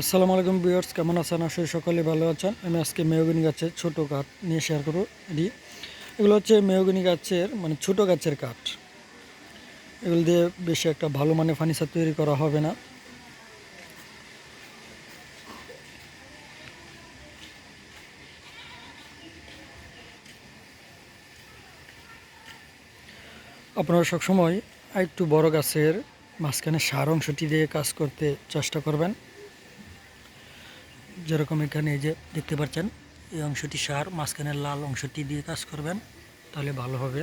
আসসালামু আলাইকুম বিয়ার্স কেমন আছেন? আসলে সকলে ভালো আছেন। আমি আজকে মেহগনি গাছের ছোট কাঠ নিয়ে শেয়ার করব। এটি এগুলো হচ্ছে মেহগনি গাছের মানে ছোট গাছের কাঠ। এগুলো দিয়ে বেশি একটা ভালো মানে ফার্নিচার তৈরি করা হবে না। আপনারা সবসময় একটু বড় গাছের মাঝখানে সার অংশটি দিয়ে কাজ করতে চেষ্টা করবেন। যেরকম এখানে এই যে দেখতে পাচ্ছেন, এই অংশটি সার, মাঝখানের লাল অংশটি দিয়ে কাজ করবেন, তাহলে ভালো হবে।